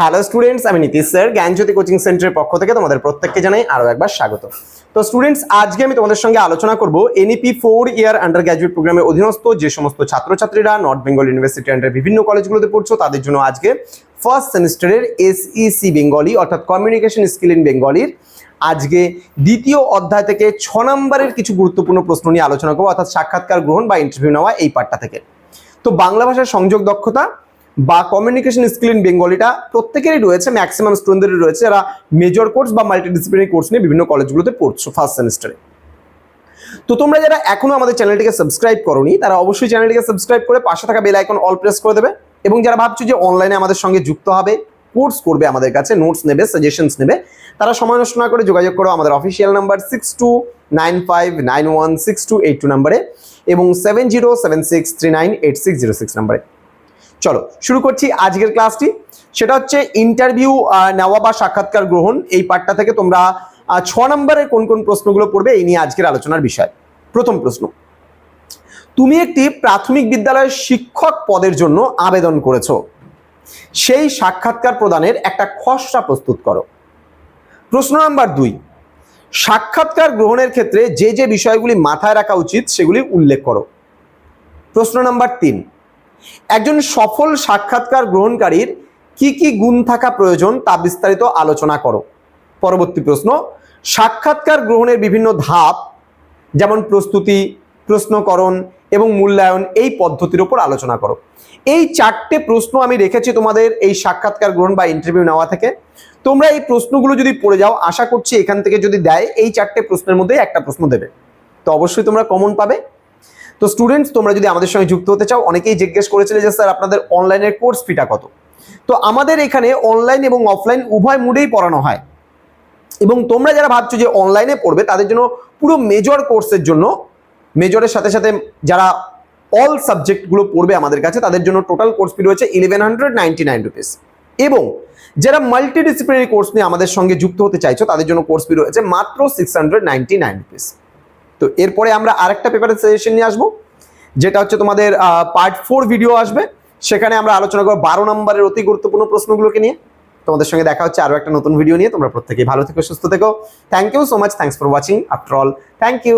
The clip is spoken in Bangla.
হ্যালো স্টুডেন্টস আমি নীতিশ স্যার, জ্ঞানজ্যোতি কোচিং সেন্টারের পক্ষ থেকে তোমাদের প্রত্যেককে জানাই আরও একবার স্বাগত। তো স্টুডেন্টস আজকে আমি তোমাদের সঙ্গে আলোচনা করব NEP four year undergraduate প্রোগ্রামের অধীনস্থ যে সমস্ত ছাত্রছাত্রীরা নর্থ বেঙ্গল ইউনিভার্সিটি আন্ডার বিভিন্ন কলেজগুলোতে পড়ছো, তাদের জন্য আজকে ফার্স্ট সেমিস্টারের এসইসি বেঙ্গলি অর্থাৎ কমিউনিকেশন স্কিল ইন বেঙ্গলির আজকে দ্বিতীয় অধ্যায় থেকে ছ নম্বরের কিছু গুরুত্বপূর্ণ প্রশ্ন নিয়ে আলোচনা করব, অর্থাৎ সাক্ষাৎকার গ্রহণ বা ইন্টারভিউ নেওয়া এই পার্টটা থেকে। তো বাংলা ভাষার সংযোগ দক্ষতা বা কমিউনিকেশন স্কিল ইন বেঙ্গলিটা প্রত্যেকেরই রয়েছে ম্যাক্সিমাম স্টুডেন্টদেরই রয়েছে, যারা মেজর কোর্স বা মাল্টিডিসিপ্লিনারি কোর্স নিয়ে বিভিন্ন কলেজগুলোতে পড়ছো ফার্স্ট সেমিস্টারে তো তোমরা যারা এখনও আমাদের চ্যানেলটিকে সাবস্ক্রাইব করোনি, তারা অবশ্যই চ্যানেলটিকে সাবস্ক্রাইব করে পাশে থাকা বেল আইকন অল প্রেস করে দেবে এবং যারা ভাবছ যে অনলাইনে আমাদের সঙ্গে যুক্ত হবে কোর্স করবে আমাদের কাছে নোটস নেবে সাজেশনস নেবে, তারা সময় নষ্ট না করে যোগাযোগ করো আমাদের official number six two nine five nine one six two eight two নাম্বারে এবং seven zero seven six three nine eight six zero six নাম্বারে চলো, শুরু করছি আজকের ক্লাসটি। সেটা হচ্ছে ইন্টারভিউ নেওয়া বা সাক্ষাৎকার গ্রহণ। এই পার্টটা থেকে তোমরা ছ নম্বরের কোন কোন প্রশ্নগুলো পড়বে, এই নিয়ে আজকের আলোচনার বিষয়। প্রথম প্রশ্ন, তুমি একটি প্রাথমিক বিদ্যালয়ের শিক্ষক পদের জন্য আবেদন করেছ। সেই সাক্ষাৎকার প্রদানের একটা খসড়া প্রস্তুত করো। প্রশ্ন নাম্বার দুই, সাক্ষাৎকার গ্রহণের ক্ষেত্রে যে যে বিষয়গুলি মাথায় রাখা উচিত সেগুলি উল্লেখ করো। প্রশ্ন নাম্বার তিন একজন সফল সাক্ষাৎকার গ্রহণকারীর কি কি গুণ থাকা প্রয়োজন তা বিস্তারিত আলোচনা করো। পরবর্তী প্রশ্ন, সাক্ষাৎকার গ্রহণের বিভিন্ন ধাপ, যেমন প্রস্তুতি, প্রশ্নকরণ এবং মূল্যায়ন এই পদ্ধতির উপর আলোচনা করো। এই চারটে প্রশ্ন আমি রেখেছি তোমাদের এই সাক্ষাৎকার গ্রহণ বা ইন্টারভিউ নেওয়া থেকে। তোমরা এই প্রশ্নগুলো যদি পড়ে যাও, আশা করছি এখান থেকে যদি দেয়, এই চারটে প্রশ্নের মধ্যে একটা প্রশ্ন দেবে। তো অবশ্যই তোমরা কমন পাবে। তো স্টুডেন্টস তোমরা যদি আমাদের সঙ্গে যুক্ত হতে চাও, অনেকেই জিজ্ঞেস করেছিলে যে, স্যার, আপনাদের অনলাইনের কোর্স ফিটা কত? তো আমাদের এখানে অনলাইন এবং অফলাইন উভয় মুডেই পড়ানো হয়। এবং তোমরা যারা ভাবছ যে অনলাইনে পড়বে, তাদের জন্য পুরো মেজর কোর্সের জন্য মেজরের সাথে সাথে যারা অল সাবজেক্টগুলো পড়বে আমাদের কাছে, তাদের জন্য টোটাল কোর্স ফি রয়েছে eleven hundred ninety nine rupees এবং যারা মাল্টি ডিসিপ্লিনারি কোর্স নিয়ে আমাদের সঙ্গে যুক্ত হতে চাইছো, তাদের জন্য কোর্স ফি রয়েছে মাত্র six hundred ninety nine rupees তো এরপরে আমরা আরেকটা পেপারের সাজেশন নিয়ে আসব, যেটা হচ্ছে তোমাদের পার্ট ফোর ভিডিও আসবে। সেখানে আমরা আলোচনা করব বারো নম্বরের অতি গুরুত্বপূর্ণ প্রশ্নগুলোকে নিয়ে। তোমাদের সঙ্গে দেখা হচ্ছে আরও একটা নতুন ভিডিও নিয়ে। তোমরা প্রত্যেকেই ভালো থেকো, সুস্থ থেকো। Thank you so much thanks for watching after all thank you